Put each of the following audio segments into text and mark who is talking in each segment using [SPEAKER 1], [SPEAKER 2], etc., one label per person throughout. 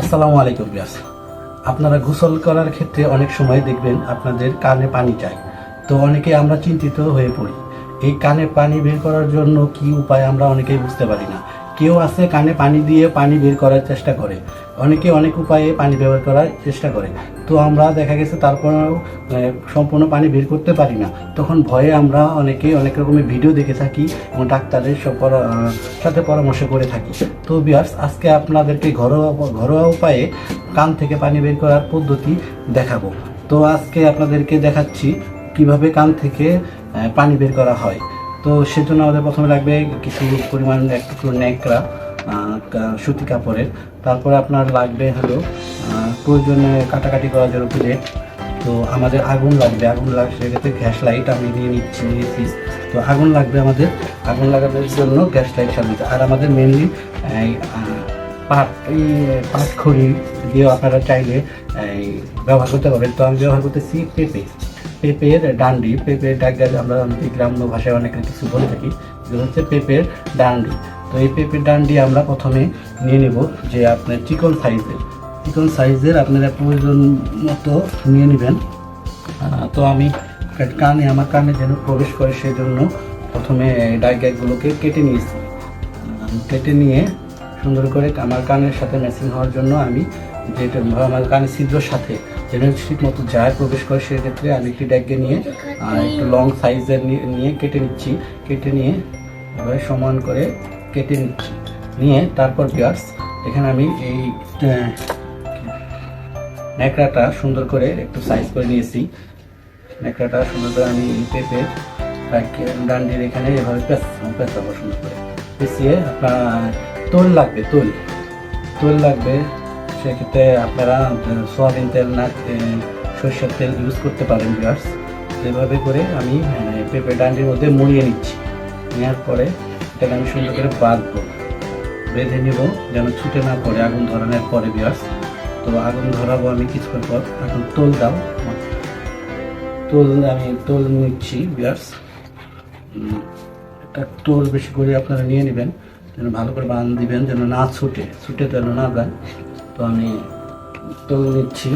[SPEAKER 1] আসসালামু আলাইকুম আপনারা গোসল করার ক্ষেত্রে অনেক সময় দেখবেন আপনাদের কানে পানি চাই তো অনেকে আমরা চিন্তিত হয়ে পড়ি। এই কানে পানি বের করার জন্য কি উপায় আমরা অনেকেই বুঝতে পারি না। কেউ আছে কানে পানি দিয়ে পানি বের করার চেষ্টা করে। অনেকে অনেক উপায়ে পানি ব্যবহার করার চেষ্টা করে। তো আমরা দেখা গেছে তারপরেও সম্পূর্ণ পানি বের করতে পারি না। তখন ভয়ে আমরা অনেকে অনেক রকমের ভিডিও দেখে থাকি এবং ডাক্তারের সব সাথে পরামর্শ করে থাকি। তো বিয়ার্স আজকে আপনাদেরকে ঘরোয়া ঘরোয়া উপায়ে কান থেকে পানি বের করার পদ্ধতি দেখাবো। তো আজকে আপনাদেরকে দেখাচ্ছি কীভাবে কান থেকে পানি বের করা হয়। তো সেজন্য আমাদের প্রথমে লাগবে কিছু পরিমাণ একটু ন্যাকড়া। সুতি কাপড়ের। তারপরে আপনার লাগবে হলো প্রয়োজনে কাটাকাটি করার জন্য প্লেট তো আমাদের আগুন লাগবে আগুন লাগবে সেক্ষেত্রে গ্যাস লাইট আমি নিয়ে নিচ্ছি নিয়েছি তো আগুন লাগবে আমাদের, আগুন লাগানোর জন্য গ্যাস লাইট সামনে আর আমাদের মেনলি এই পাট এই, পাট খড়ি দিয়ে আপনারা চাইলে ব্যবহার করতে পারবেন। তো আমি ব্যবহার করতেছি পেঁপে। পেঁপের ডান্ডি, পেঁপের ডাক আমরা গ্রাম্য ভাষায় অনেক কিছু বলে থাকি। হচ্ছে পেঁপের ডান্ডি। এই পেঁপের ডান্ডি আমরা প্রথমে নিয়ে নেব যে আপনার চিকন সাইজের। চিকন সাইজের আপনারা প্রয়োজন মতো নিয়ে নেবেন। তো আমি কানে আমার কানে যেন প্রবেশ করে সেজন্য প্রথমে ডাইগ্যাগুলোকে কেটে নিয়েছি। কেটে নিয়ে সুন্দর করে আমার কানের সাথে ম্যাচিং হওয়ার জন্য আমি যেটা আমার কানের ছিদ্রর সাথে যেন ঠিক মতো যায় প্রবেশ করে সেক্ষেত্রে আমি একটি ড্যাগকে নিয়ে একটু লং সাইজের নিয়ে কেটে নিচ্ছি। কেটে নিয়ে এবারে সমান করে কেটে নিয়ে তারপর বিয়ার্স এখানে আমি এই ন্যাকড়াটা সুন্দর করে একটু সাইজ করে নিয়েছি। ন্যাকড়াটা সুন্দর করে আমি পেঁপে ডান্ডির এখানে এভাবে পেঁচাবো সুন্দর করে। পেঁচিয়ে আপনার তোল লাগবে তোল। তোল লাগবে সেক্ষেত্রে আপনারা সোয়াবিন তেল না সরষের তেল ইউজ করতে পারেন বিয়ার্স এভাবে করে আমি আহ, পেঁপে ডান্ডির মধ্যে মুড়িয়ে নিচ্ছি। নেওয়ার পরে এটাকে আমি সুন্দর করে বাঁধবো। বেঁধে নিব, যেন ছুটে না পড়ে আগুন ধরানোর পরে বিয়ার্স। তো আগুন ধরাবো আমি কিছুক্ষণ পর। এখন তোল দাও তোল, আমি তোল নিচ্ছি বিয়ার্স। একটা তোল বেশি করে আপনারা নিয়ে নেবেন, যেন ভালো করে বাঁধ দিবেন, যেন না ছুটে। ছুটে যেন না যায় তো আমি তোল নিচ্ছি।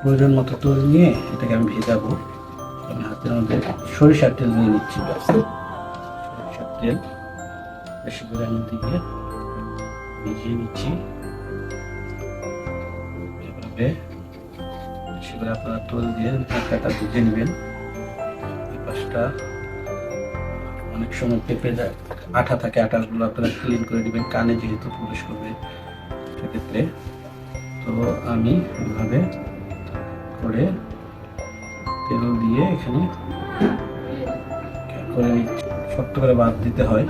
[SPEAKER 1] প্রয়োজন মতো তোল নিয়ে এটাকে আমি ভেজাবো। হাতের মধ্যে সরিষার তেল নিয়ে নিচ্ছি সরিষার তেল বেশি করে আমি দিয়ে ভিজিয়ে নিচ্ছি এভাবে বেশি করে আপনারা তোল দিয়ে ঢাকাটা ভিজে নেবেন। পাশটা অনেক সময় পেঁপে যায়, আঠা থাকে আঠাগুলো আপনারা ক্লিন করে দিবেন কানে যেহেতু প্রবেশ করবে সেক্ষেত্রে। তো আমি এভাবে করে তেল দিয়ে এখানে করে শক্ত করে বাদ দিতে হয়।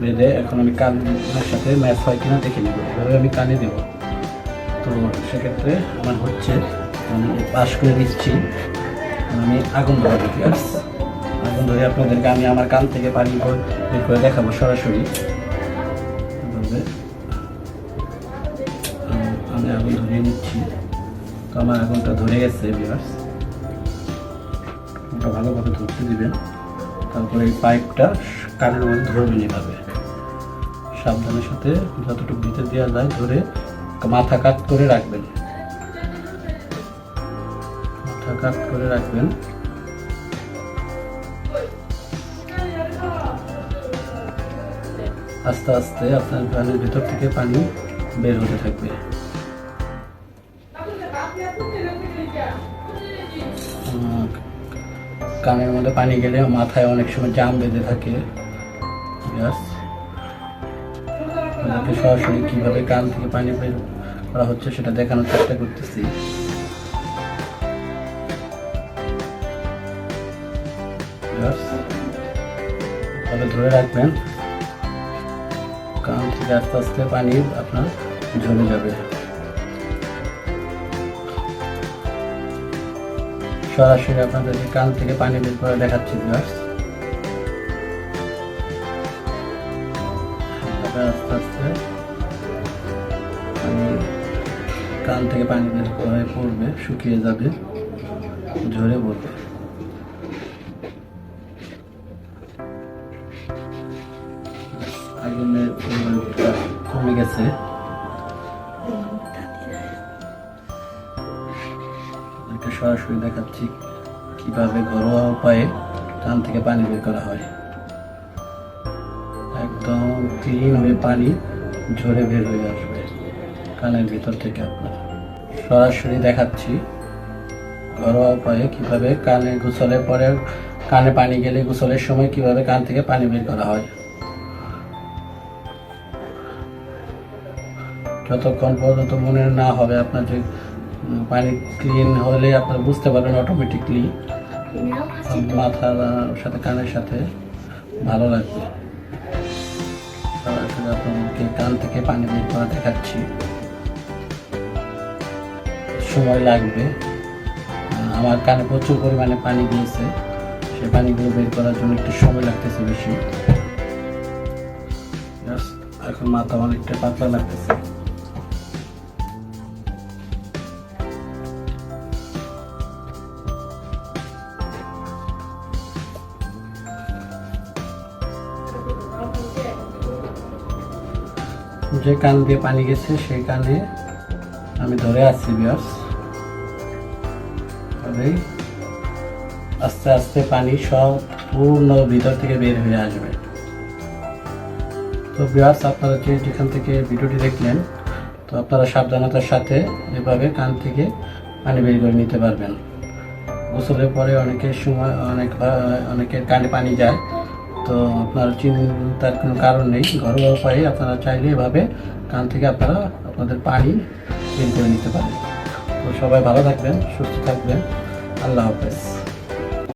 [SPEAKER 1] বেঁধে এখন আমি কানের সাথে ম্যাচ হয় কিনা দেখে নিব। এভাবে আমি কানে দেব। তো সেক্ষেত্রে আমার হচ্ছে আমি পাশ করে দিচ্ছি আমি আগুন ধরাবো গ্যাস আগুন ধরে আপনাদেরকে আমি আমার কান থেকে পানি বের করে দেখাবো সরাসরি। আমি আগুন ধরিয়ে নিচ্ছি। তো আমার আগুনটা ধরে গেছে বিয়ার্স ওটা ভালোভাবে ধরতে দিবেন। তারপরে এই পাইপটা কানের মধ্যে ধরবেন এভাবে সাবধানের সাথে যতটুকু ভিতর দেওয়া যায় ধরে মাথা কাট করে রাখবেন। মাথা কাট করে রাখবেন। আস্তে আস্তে আপনার কানের ভেতর থেকে পানি বের হতে থাকবে। উম, কানের মধ্যে পানি গেলে মাথায় অনেক সময় জাম বেঁধে থাকে. সরাসরি কীভাবে কান থেকে পানি বের করা হচ্ছে সেটা দেখানোর চেষ্টা করতেছি। ধরে রাখবেন, কান থেকে আস্তে আস্তে পানি আপনার ঝরে যাবে। সরাসরি আপনাদের কান থেকে পানি বের করে দেখাচ্ছি ভিউয়ার্স আস্তে আস্তে। পানি কান থেকে পানি বের করে পড়বে, শুকিয়ে যাবে, ঝরে পড়বে। আগুনের কমে গেছে। সরাসরি দেখাচ্ছি কীভাবে ঘরোয়া উপায়ে কান থেকে পানি বের করা হয়। একদম ক্লিন হয়ে পানি ঝরে বের হয়ে আসবে কানের ভিতর থেকে আপনার। সরাসরি দেখাচ্ছি ঘরোয়া উপায়ে কীভাবে কানে গোসলের পরে কানে পানি গেলে গোসলের সময় কীভাবে কান থেকে পানি বের করা হয়। যতক্ষণ পর্যন্ত মনে না হবে আপনার যে পানি ক্লিন হলে আপনার বুঝতে পারবেন অটোমেটিকলি মাথার সাথে, কানের সাথে ভালো লাগবে। আপনাকে কান থেকে পানি বের করা দেখাচ্ছি। সময় লাগবে। আমার কানে প্রচুর পরিমাণে পানি দিয়েছে সে পানিগুলো বের করার জন্য একটু সময় লাগতেছে বেশি। এখন মাথা অনেকটা পাতলা লাগতেছে। যে কান দিয়ে পানি গেছে, সেই কানে আমি ধরে আছি বিয়ার্স তবেই আস্তে আস্তে পানি সব পূর্ণ ভিতর থেকে বের হয়ে আসবে। তো বিয়ার্স আপনারা যে যেখান থেকে ভিডিওটি দেখলেন, তো আপনারা সাবধানতার সাথে এভাবে কান থেকে পানি বের করে নিতে পারবেন। গোসলের পরে অনেকের সময়, অনেক, অনেকের কানে পানি যায় তো আপনার চিন্তার কোনো কারণ নেই? ঘরোয়া উপায়ে আপনারা চাইলে এভাবে কান থেকে আপনারা আপনাদের পানি বের করে নিতে পারেন। তো সবাই ভালো থাকবেন, সুস্থ থাকবেন। আল্লাহ হাফেজ।